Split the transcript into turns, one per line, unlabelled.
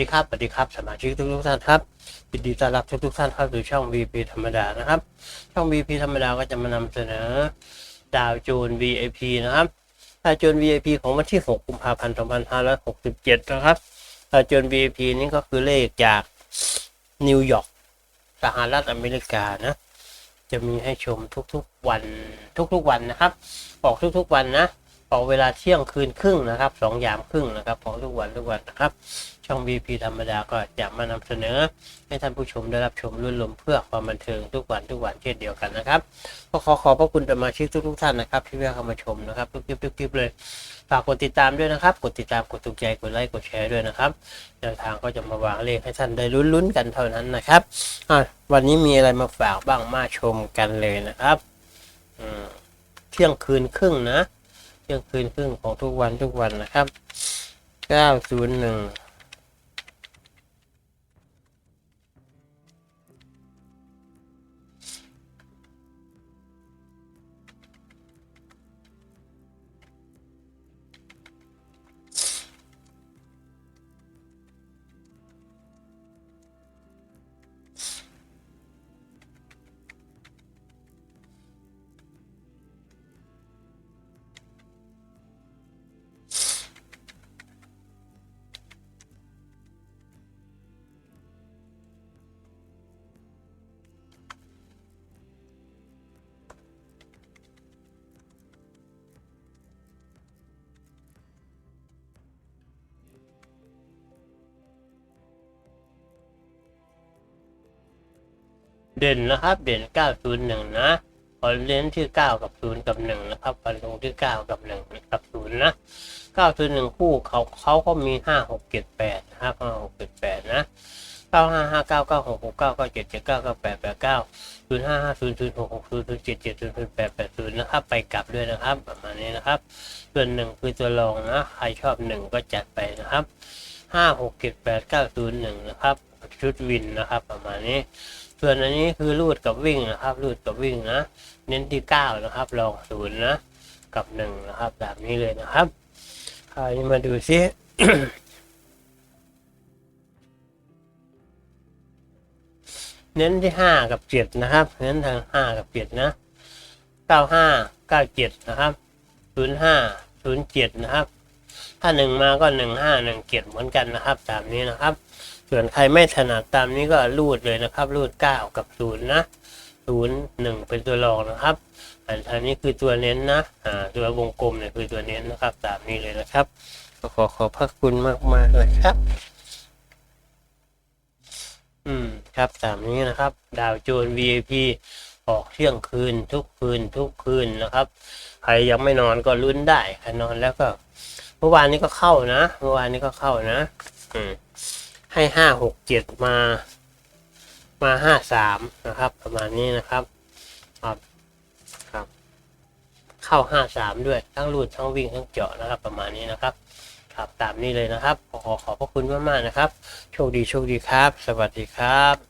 ดีครับสวัสดีครับสมาชิกทุกทุกท่านครับยินดีต้อนรับทุกทุกท่านเข้าสู่ช่อง VP ธรรมดานะครับ ช่อง VP ธรรมดาก็จะมานำเสนอดาวโจน VIP นะครับดาวโจน VIP ของวันที่ 6 กุมภาพันธ์ 2567 นะครับดาวโจน VIP นี่ก็คือเลขจากนิวยอร์กสหรัฐอเมริกานะจะมีให้ชมทุกๆวันทุกๆวันนะครับ ออกทุกๆวันนะ ออกเวลาเที่ยงคืนครึ่งนะครับสองยามครึ่งนะครับของทุกวันทุกวันนะครับ ช่อง VP ธรรมดาก็จะมานำเสนอ ให้ท่านผู้ชมได้รับชมรุ่นลมเพื่อความบันเทิงทุกวันทุกวันเช่นเดียวกันนะครับก็ขอขอบพระคุณสมาชิกทุกๆท่านนะครับที่แวะเข้ามาชมนะครับทุกคลิปทุกคลิปเลยฝากกดติดตามด้วยนะครับ กดติดตามกดถูกใจกดไลค์กดแชร์ด้วยนะครับแนวทางก็จะมาวางเลขให้ท่านได้ลุ้นๆกันเท่านั้นนะครับวันนี้มีอะไรมาฝากบ้างมาชมกันเลยนะครับเที่ยงคืนครึ่งนะ ที่ยงคืนครึ่งของทุกวันทุกวันนะครับ 901 เด่นนะครับ เด่น 901 นะขอเน้นที่ 9 กับ 0 กับ 1 นะครับฟันลงที่ 9 กับ 1 กับ 0 นะ 901 คู่เขาเขาก็มี 5 6 7 8นะครับ5 6 7 8 นะ9 5 5 9 9 6 6 9 9 7 7 9 9 8 8 9 0 5 5 0 0 6 6 0 0 7 7 0 0 8 8 0นะครับไปกลับด้วยนะครับ ประมาณนี้นะครับ ส่วนหนึ่งคือตัวรองนะ ใครชอบ1ก็จัดไปนะครับ5 6 7 8 9 0 1นะครับชุดวินนะครับ ประมาณนี้ ส่วนอันนี้คือรูดกับวิ่งนะครับ รูดกับวิ่งนะ เน้นที่เก้านะครับ ลองศูนย์นะ กับหนึ่งนะครับ แบบนี้เลยนะครับคราวนี้มาดูซิเน้นที่ห้ากับเจ็ดนะครับ เน้นทางห้ากับเจ็ดนะเก้าห้าเก้าเจ็ดนะครับศูนย์ห้าศูนย์เจ็ดนะครับ ถ้าหนึ่งมาก็หนึ่งห้าหนึ่งเจ็ดเหมือนกันนะครับ ตามนี้นะครับ ส่วนใครไม่ถนัดตามนี้ก็รูดเลยนะครับ รูดเก้ากับศูนย์นะศูนย์หนึ่งเป็นตัวรองนะครับ อันอันนี้คือตัวเน้นนะอ่าตัววงกลมเนี่ยคือตัวเน้นนะครับ ตามนี้เลยนะครับขอขอบพระคุณมากมากเลยครับ อืม ครับตามนี้นะครับ ดาวโจน VIP ออกเที่ยงคืนทุกคืนทุกคืนนะครับ ใครยังไม่นอนก็ลุ้นได้ใครนอนแล้วก็ เมื่อวานนี้ก็เข้านะ เมื่อวานนี้ก็เข้านะ อืมให้ห้าหกเจ็ดมา มาห้าสามนะครับ ประมาณนี้นะครับครับครับ เข้าห้าสามด้วย ทั้งรูดทั้งวิ่งทั้งเจาะนะครับ ประมาณนี้นะครับ ครับตามนี้เลยนะครับ ขอขอขอบพระคุณมากๆนะครับ โชคดีโชคดีครับ สวัสดีครับ